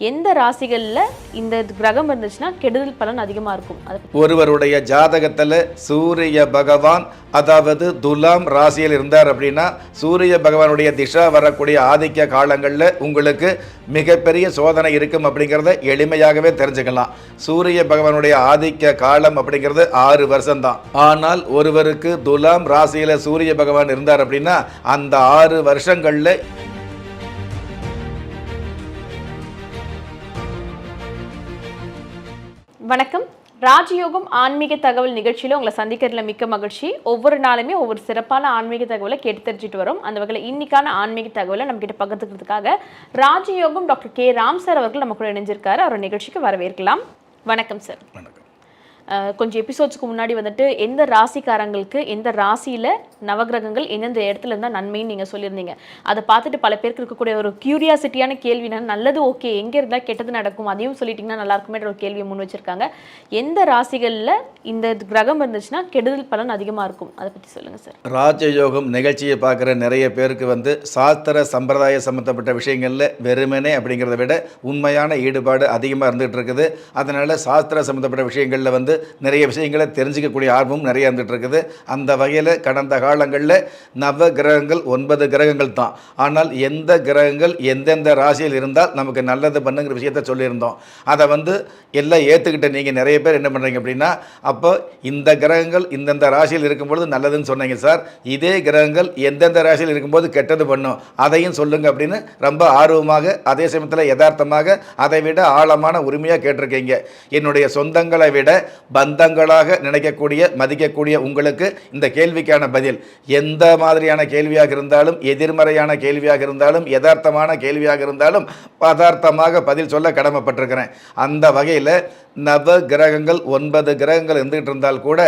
எந்த ராசிகளில் இந்த கிரகம் இருந்துச்சுன்னா கெடுதல் பலன் அதிகமாக இருக்கும்? ஒருவருடைய ஜாதகத்தில் சூரிய பகவான் அதாவது துலாம் ராசியில் இருந்தார் அப்படின்னா சூரிய பகவானுடைய திசா வரக்கூடிய ஆதிக்க காலங்களில் உங்களுக்கு மிகப்பெரிய சோதனை இருக்கும் அப்படிங்கிறத எளிமையாகவே தெரிஞ்சுக்கலாம். சூரிய பகவானுடைய ஆதிக்க காலம் அப்படிங்கிறது ஆறு வருஷம்தான். ஆனால் ஒருவருக்கு துலாம் ராசியில் சூரிய பகவான் இருந்தார் அப்படின்னா அந்த ஆறு வருஷங்களில் வணக்கம். ராஜயோகம் ஆன்மீக தகவல் நிகழ்ச்சியில் உங்களை சந்திக்கிறதுல மிக்க மகிழ்ச்சி. ஒவ்வொரு நாளுமே ஒவ்வொரு சிறப்பான ஆன்மீக தகவலை கேட்டு தெரிஞ்சுட்டு வரும். அந்த வகையில் இன்னைக்கான ஆன்மீக தகவலை நம்ம கிட்ட பகிர்ந்துக்கிறதுக்காக ராஜயோகம் டாக்டர் கே. ராம் சார் அவர்கள் நம்ம கூட இணைஞ்சிருக்காரு. அவர் நிகழ்ச்சிக்கு வரவேற்கலாம். வணக்கம் சார். வணக்கம். கொஞ்சம் எபிசோட்ஸ்க்கு முன்னாடி வந்துட்டு எந்த ராசிக்காரங்களுக்கு எந்த ராசியில் நவகிரகங்கள் எந்தெந்த இடத்துல இருந்தால் நன்மைன்னு நீங்கள் சொல்லியிருந்தீங்க. அதை பார்த்துட்டு பல பேருக்கு இருக்கக்கூடிய ஒரு கியூரியாசிட்டியான கேள்வினா நல்லது ஓகே எங்கே இருந்தால் கெட்டது நடக்கும்? அதையும் சொல்லிட்டிங்கன்னா நல்லா இருக்குமேன்ற ஒரு கேள்வியை முன் வச்சிருக்காங்க. எந்த ராசிகளில் இந்த கிரகம் இருந்துச்சுன்னா கெடுதல் பலன் அதிகமாக இருக்கும்? அதை பற்றி சொல்லுங்கள் சார் ராஜயோகம் நிகழ்ச்சியை பார்க்குற நிறைய பேருக்கு வந்து சாஸ்திர சம்பிரதாய சம்மந்தப்பட்ட விஷயங்களில் வெறுமனே அப்படிங்கிறத விட உண்மையான ஈடுபாடு அதிகமாக இருந்துகிட்டு இருக்குது. அதனால் சாஸ்திர சம்மந்தப்பட்ட விஷயங்களில் வந்து நிறைய விஷயங்களை தெரிஞ்சுக்கக்கூடிய ஆர்வம் நிறைய இருந்துகிட்ருக்குது. அந்த வகையில் கடந்த காலங்களில் நவ கிரகங்கள் ஒன்பது கிரகங்கள் தான். ஆனால் எந்த கிரகங்கள் எந்தெந்த ராசியில் இருந்தால் நமக்கு நல்லது பண்ணுங்கிற விஷயத்த சொல்லியிருந்தோம். அதை வந்து எல்லாம் ஏற்றுக்கிட்ட நீங்கள் நிறைய பேர் என்ன பண்ணுறீங்க அப்படின்னா அப்போ இந்த கிரகங்கள் இந்தந்த ராசியில் இருக்கும்பொழுது நல்லதுன்னு சொன்னீங்க சார். இதே கிரகங்கள் எந்தெந்த ராசியில் இருக்கும்போது கெட்டது பண்ணும். அதையும் சொல்லுங்கள் அப்படின்னு ரொம்ப ஆர்வமாக அதே சமயத்தில் யதார்த்தமாக அதை விட ஆழமான உரிமையாக கேட்டிருக்கீங்க. என்னுடைய சொந்தங்களை விட பந்தங்களாக நினைக்கக்கூடிய மதிக்கக்கூடிய உங்களுக்கு இந்த கேள்விக்கான பதில். எந்த மாதிரியான கேள்வியாக இருந்தாலும் எதிர்மறையான கேள்வியாக இருந்தாலும் யதார்த்தமான கேள்வியாக இருந்தாலும் பதார்த்தமாக பதில் சொல்ல கடமைப்பட்டிருக்கிறேன். அந்த வகையில் நவ கிரகங்கள் ஒன்பது கிரகங்கள் இருந்துகிட்டு இருந்தால் கூட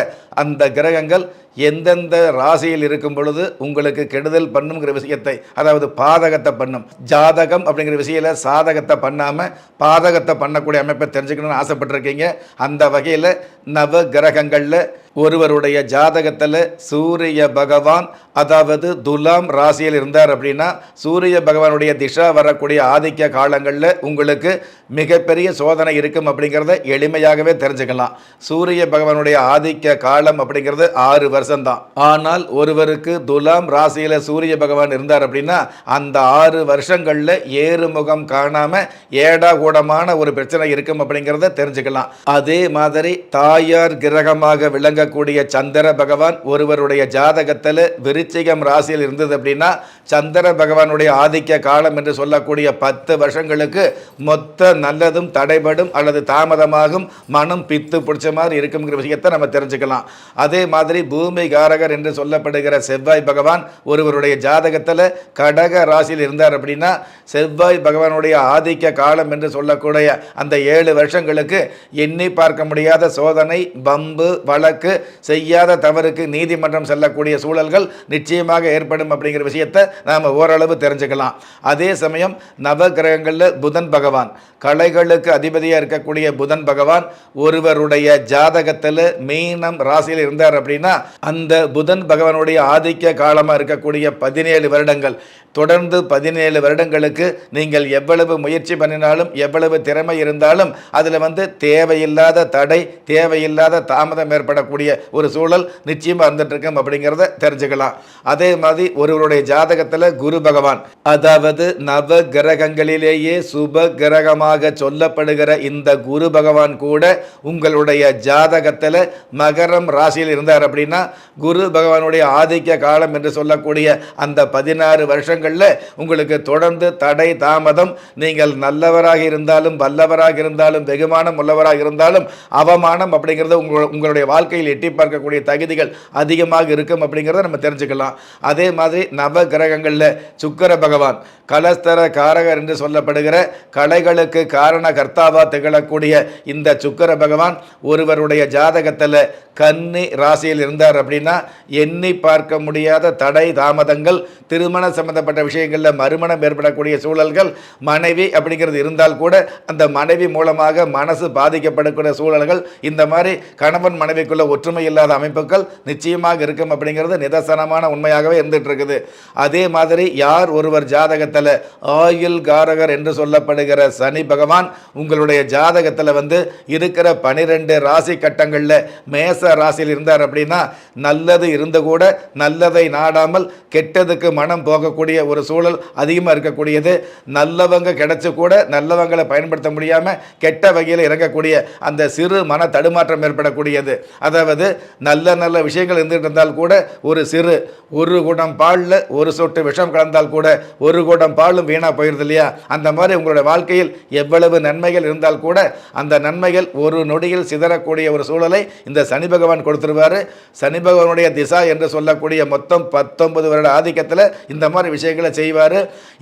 அந்த கிரகங்கள் எந்தெந்த ராசியில் இருக்கும் பொழுது உங்களுக்கு கெடுதல் பண்ணுங்கிற விஷயத்தை அதாவது பாதகத்தை பண்ணும். ஜாதகம் அப்படிங்கிற விஷயத்தில் சாதகத்தை பண்ணாமல் பாதகத்தை பண்ணக்கூடிய அமைப்பை தெரிஞ்சுக்கணும்னு ஆசைப்பட்டிருக்கீங்க. அந்த வகையில் நவ கிரகங்களில் ஒருவருடைய ஜாதகத்தில் சூரிய பகவான் அதாவது துலாம் ராசியில் இருந்தார் அப்படின்னா சூரிய பகவானுடைய திசா வரக்கூடிய ஆதிக்க காலங்களில் உங்களுக்கு மிகப்பெரிய சோதனை இருக்கும் அப்படிங்கிறத எளிமையாகவே தெரிஞ்சுக்கலாம். சூரிய பகவானுடைய ஆதிக்க காலம் அப்படிங்கிறது ஆறு வருஷம்தான். ஆனால் ஒருவருக்கு துலாம் ராசியில் சூரிய பகவான் இருந்தார் அப்படின்னா அந்த ஆறு வருஷங்களில் ஏறுமுகம் காணாமல் ஏடா கூடமான ஒரு பிரச்சனை இருக்கும் அப்படிங்கிறத தெரிஞ்சுக்கலாம். அதே மாதிரி தாயார் கிரகமாக விளங்க சொல்லக்கூடிய சந்திர பகவான் ஒருவருடைய ஜாதகத்தில் விருச்சிகம் ராசியில் இருந்தது அப்படின்னா சந்திர பகவானுடைய ஆதிக்க காலம் என்று சொல்லக்கூடிய பத்து வருஷங்களுக்கு மொத்த நல்லதும் தடைபடும் அல்லது தாமதமாகும் மனம் பித்து பிடிச்ச மாதிரி இருக்குங்கிற விஷயத்தை நம்ம தெரிஞ்சுக்கலாம். அதே மாதிரி பூமி காரகர் என்று சொல்லப்படுகிற செவ்வாய் பகவான் ஒருவருடைய ஜாதகத்தில் கடக ராசியில் இருந்தார் அப்படின்னா செவ்வாய் பகவானுடைய ஆதிக்க காலம் என்று சொல்லக்கூடிய அந்த ஏழு வருஷங்களுக்கு எண்ணி பார்க்க முடியாத சோதனை பம்பு வழக்கு செய்யாத தவறுக்கு நீதிமன்றம் செல்லக்கூடிய சூழல்கள் நிச்சயமாக ஏற்படும் அப்படிங்கிற விஷயத்தை நாம் ஓரளவு தெரிஞ்சுக்கலாம். அதே சமயம் நவ கிரகங்களில் புதன் பகவான். கலைகளுக்கு அதிபதியாக இருக்கக்கூடிய புதன் பகவான் ஒருவருடைய ஜாதகத்தில் மீனம் ராசியில் இருந்தார் அப்படின்னா அந்த புதன் பகவானுடைய ஆதிக்க காலமாக இருக்கக்கூடிய பதினேழு வருடங்கள். தொடர்ந்து பதினேழு வருடங்களுக்கு நீங்கள் எவ்வளவு முயற்சி பண்ணினாலும் எவ்வளவு திறமை இருந்தாலும் அதில் வந்து தேவையில்லாத தடை தேவையில்லாத தாமதம் ஏற்படக்கூடிய ஒரு சூழல் நிச்சயமாக இருந்துட்டுருக்கும் அப்படிங்கிறத தெரிஞ்சுக்கலாம். அதே மாதிரி ஒருவருடைய ஜாதகத்தில் குரு பகவான் அதாவது நவ கிரகங்களிலேயே சுப கிரகமாக சொல்லப்படுகிற இந்த குரு பகவான் கூட உங்களுடைய ஜாதகத்தில் மகரம் ராசியில் இருந்தார் அப்படின்னா குரு பகவானுடைய ஆதிக்க காலம் என்று சொல்லக்கூடிய அந்த பதினாறு வருஷங்களில் உங்களுக்கு தொடர்ந்து தடை தாமதம். நீங்கள் நல்லவராக இருந்தாலும் வல்லவராக இருந்தாலும் வெகுமானம் உள்ளவராக இருந்தாலும் அவமானம் அப்படிங்கிறது உங்கள் உங்களுடைய வாழ்க்கையில் எட்டி பார்க்கக்கூடிய தகுதிகள் அதிகமாக இருக்கும் அப்படிங்கிறத நம்ம தெரிஞ்சுக்கலாம். அதே மாதிரி நவ கிரகங்களில் சுக்கர பகவான் கலஸ்தர காரகர் என்று சொல்லப்படுகிற கலைகளுக்கு காரண கர்த்தாவா திகழக்கூடிய இந்த சுக்கர பகவான் ஒருவருடைய ஜாதகத்தில் கன்னி ராசியில் இருந்தார் அப்படின்னா எண்ணி பார்க்க முடியாத தடை தாமதங்கள் திருமண சம்பந்தப்பட்ட விஷயங்களில் மறுமணம் ஏற்படக்கூடிய சூழல்கள் மனைவி அப்படிங்கிறது இருந்தால் கூட அந்த மனைவி மூலமாக மனசு பாதிக்கப்படக்கூடிய சூழல்கள் இந்த மாதிரி கணவன் மனைவிக்குள்ள ஒற்றுமை இல்லாத அமைப்புகள் நிச்சயமாக இருக்கும் அப்படிங்கிறது நிதர்சனமான உண்மையாகவே இருந்துட்டு இருக்குது அதே மாதிரி யார் ஒருவர் ஜாதகத்தில் ஆயுள் காரகர் என்று சொல்லப்படுகிற சனி பகவான் உங்களுடைய ஜாதகத்தில் வந்து இருக்கிற பனிரெண்டு ராசி கட்டங்களில் மேச ராசியில் இருந்தார் அப்படின்னா நல்லது இருந்து கூட நல்லதை நாடாமல் கெட்டதுக்கு மனம் போகக்கூடிய ஒரு சூழல் அதிகமாக இருக்கக்கூடியது. நல்லவங்க கிடைச்சு கூட நல்லவங்களை பயன்படுத்த முடியாமல் கெட்ட வகையில் இறங்கக்கூடிய அந்த சிறு மன தடுமாற்றம் ஏற்படக்கூடியது. அதை அதாவது நல்ல நல்ல விஷயங்கள் இருந்துகிட்டு இருந்தால் கூட ஒரு சிறு ஒரு குடம் பாலில் ஒரு சொட்டு விஷம் கலந்தால் கூட ஒரு குடம் பாலும் வீணாக போயிருது இல்லையா? அந்த மாதிரி உங்களுடைய வாழ்க்கையில் எவ்வளவு நன்மைகள் இருந்தால் கூட அந்த நன்மைகள் ஒரு நொடியில் சிதறக்கூடிய ஒரு சூழலை இந்த சனி பகவான் கொடுத்துருவார். சனி பகவானுடைய திசா என்று சொல்லக்கூடிய மொத்தம் பத்தொன்பது வருட ஆதிக்கத்தில் இந்த மாதிரி விஷயங்களை செய்வார்.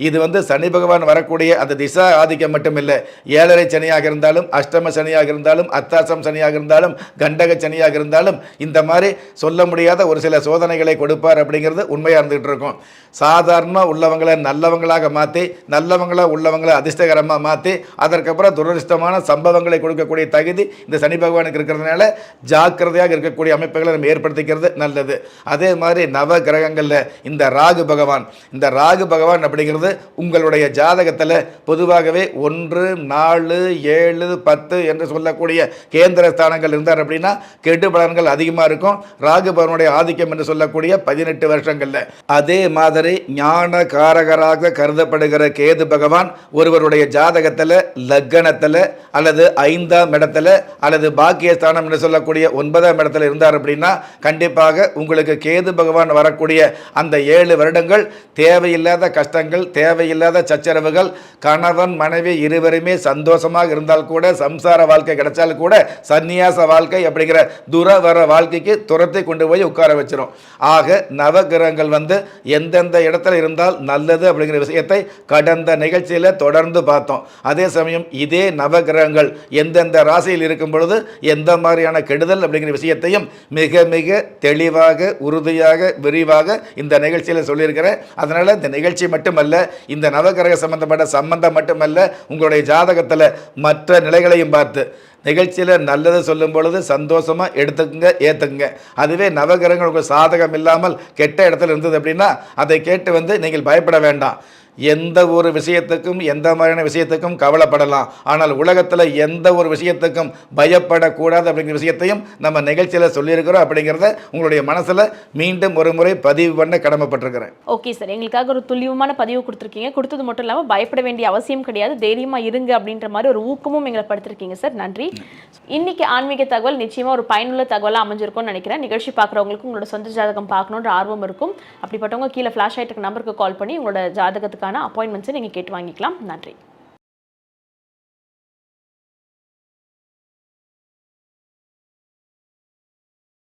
இது வந்து சனி பகவான் வரக்கூடிய அந்த திசா ஆதிக்கம் மட்டும் இல்லை ஏழரை சனியாக இருந்தாலும் அஷ்டம சனியாக இருந்தாலும் அத்தாசம் சனியாக இருந்தாலும் கண்டக சனியாக இருந்தாலும் இந்த மாதிரி சொல்ல முடியாத ஒரு சில சோதனைகளை கொடுப்பார் அப்படிங்கிறது உண்மையாக இருந்துகிட்டு இருக்கும். சாதாரணமாக உள்ளவங்களை நல்லவங்களாக மாற்றி நல்லவங்களாக உள்ளவங்களை அதிர்ஷ்டகரமாக மாற்றி அதற்கப்புறம் துரதிருஷ்டமான சம்பவங்களை கொடுக்கக்கூடிய தகுதி இந்த சனி பகவானுக்கு இருக்கிறதுனால ஜாக்கிரதையாக இருக்கக்கூடிய அமைப்புகளை நம்ம ஏற்படுத்திக்கிறது நல்லது. அதே மாதிரி நவ கிரகங்களில் இந்த ராகு பகவான் இந்த ராகு பகவான் அப்படிங்கிறது உங்களுடைய ஜாதகத்தில் பொதுவாகவே ஒன்று நாலு ஏழு பத்து என்று சொல்லக்கூடிய கேந்திர ஸ்தானங்கள் இருந்தார் அப்படின்னா கெடு பலன்கள் அதிகமாக இருக்கும். ராகுபவனுடைய ஆதிக்கம் என்று சொல்லக்கூடிய பதினெட்டு வருஷங்களில். அதே மாதிரி ஞான காரகராக கருதப்படுகிற கேது பகவான் ஒருவருடைய ஜாதகத்தில் லக்கணத்தில் அல்லது ஐந்தாம் இடத்துல அல்லது பாக்கியஸ்தானம் என்று சொல்லக்கூடிய ஒன்பதாம் இடத்துல இருந்தார் அப்படின்னா கண்டிப்பாக உங்களுக்கு கேது பகவான் வரக்கூடிய அந்த ஏழு வருடங்கள் தேவையில்லாத கஷ்டங்கள் தேவையில்லாத சச்சரவுகள் கணவன் மனைவி இருவருமே சந்தோஷமாக இருந்தால் கூட சம்சார வாழ்க்கை கிடைச்சாலும் கூட சந்நியாச வாழ்க்கை அப்படிங்கிற வர வாழ்க்கைக்கு துரத்தி கொண்டு போய் உட்கார வச்சிடும் ஆக நவகிரகங்கள் வந்து எந்தெந்த இடத்துல இருந்தால் நல்லது அப்படிங்கிற விஷயத்தை கடந்த நிகழ்ச்சியில் தொடர்ந்து பார்த்தோம். அதே சமயம் இதே நவகிரகங்கள் எந்தெந்த ராசியில் இருக்கும் பொழுது எந்த மாதிரியான கெடுதல் அப்படிங்கிற விஷயத்தையும் மிக மிக தெளிவாக உறுதியாக விரிவாக இந்த நிகழ்ச்சியில் சொல்லியிருக்கிறேன். அதனால் இந்த நிகழ்ச்சி மட்டுமல்ல இந்த நவகிரக சம்பந்தப்பட்ட சம்பந்தம் மட்டுமல்ல உங்களுடைய ஜாதகத்தில் மற்ற நிலைகளையும் பார்த்து நிகழ்ச்சியில் நல்லது சொல்லும் பொழுது சந்தோஷமாக எடுத்துக்குங்க ஏற்றுக்குங்க அதுவே நவகிரகங்களுக்கு சாதகம் இல்லாமல் கெட்ட இடத்துல இருந்தது அப்படின்னா அதை கேட்டு வந்து நீங்கள் பயப்பட வேண்டாம். எந்த ஒரு விஷயத்துக்கும் எந்த மாதிரியான விஷயத்துக்கும் கவலைப்படலாம். ஆனால் உலகத்தில் எந்த ஒரு விஷயத்துக்கும் பயப்படக்கூடாது அப்படிங்கிற விஷயத்தையும் நம்ம நிகழ்ச்சியில் சொல்லியிருக்கிறோம். அப்படிங்கிறத உங்களுடைய மனசில் மீண்டும் ஒரு முறை பதிவு பண்ண கடமைப்பட்டிருக்கிறேன். Okay sir. எங்களுக்காக ஒரு துல்லியமான பதிவு கொடுத்துருக்கீங்க. கொடுத்தது மட்டும் இல்லாமல் பயப்பட வேண்டிய அவசியம் கிடையாது. தைரியமாக இருங்க அப்படின்ற மாதிரி ஒரு ஊக்கமும் எங்களை படுத்திருக்கீங்க சார். நன்றி. இன்னைக்கு ஆன்மீக தகவல் நிச்சயமாக ஒரு பயனுள்ள தகவலாக அமைஞ்சிருக்கும்னு நினைக்கிறேன். நிகழ்ச்சி பார்க்குறவங்களுக்கு உங்களோட சொந்த ஜாதகம் பார்க்கணுன்ற ஆர்வம் இருக்கும். அப்படிப்பட்டவங்க கீழே ஃப்ளாஷ் ஆகிட்டு நம்பருக்கு கால் பண்ணி உங்களோட ஜாதகத்துக்கு ஜாதகத்துக்கான அப்பாயின்மெண்ட்ஸை நீங்கள் கேட்டு வாங்கிக்கலாம். நன்றி.